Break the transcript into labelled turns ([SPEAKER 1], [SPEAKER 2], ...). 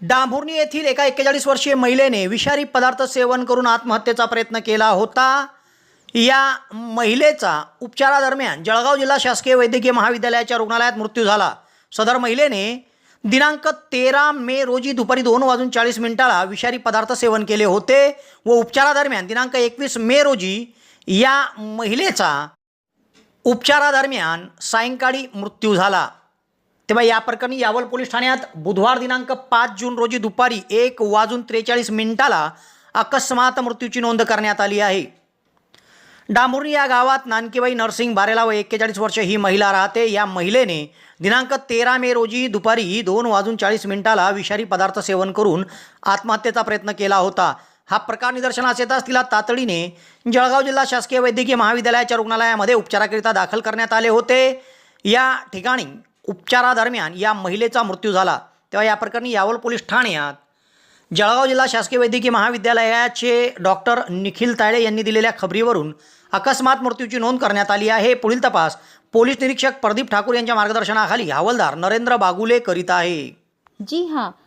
[SPEAKER 1] डांभुर्णी येथील एका एक्केचाळीस वर्षीय महिलेने विषारी पदार्थ सेवन करून आत्महत्येचा प्रयत्न केला होता. या महिलेचा उपचारादरम्यान जळगाव जिल्हा शासकीय वैद्यकीय महाविद्यालयाच्या रुग्णालयात मृत्यू झाला. सदर महिलेने दिनांक तेरा मे रोजी दुपारी दोन वाजून चाळीस मिनिटाला विषारी पदार्थ सेवन केले होते व उपचारादरम्यान दिनांक एकवीस मे रोजी या महिलेचा उपचारादरम्यान सायंकाळी मृत्यू झाला. तेव्हा या प्रकरणी यावल पोलीस ठाण्यात बुधवार दिनांक पाच जून रोजी दुपारी एक वाजून त्रेचाळीस मिनिटाला अकस्मात मृत्यूची नोंद करण्यात आली आहे. डांबुर्णी या गावात नानकीबाई नरसिंग बारेला व एक्केचाळीस वर्ष ही महिला राहते. या महिलेने दिनांक तेरा मे रोजी दुपारी दोन वाजून चाळीस मिनिटाला विषारी पदार्थ सेवन करून आत्महत्येचा प्रयत्न केला होता. हा प्रकार निदर्शनास येताच तिला तातडीने जळगाव जिल्हा शासकीय वैद्यकीय महाविद्यालयाच्या रुग्णालयामध्ये उपचाराकरिता दाखल करण्यात आले होते. या ठिकाणी उपचारादरम्यान या महिलेचा मृत्यू झाला. तेव्हा या प्रकरणी यावल पोलीस ठाण्यात जळगाव जिल्हा शासकीय वैद्यकीय महाविद्यालयाचे डॉक्टर निखिल ताळे यांनी दिलेल्या खबरीवरून अकस्मात मृत्यूची नोंद करण्यात आली आहे. पुढील तपास पोलीस निरीक्षक प्रदीप ठाकूर यांच्या मार्गदर्शनाखाली हवालदार नरेंद्र बागुले करीत आहे.
[SPEAKER 2] जी हां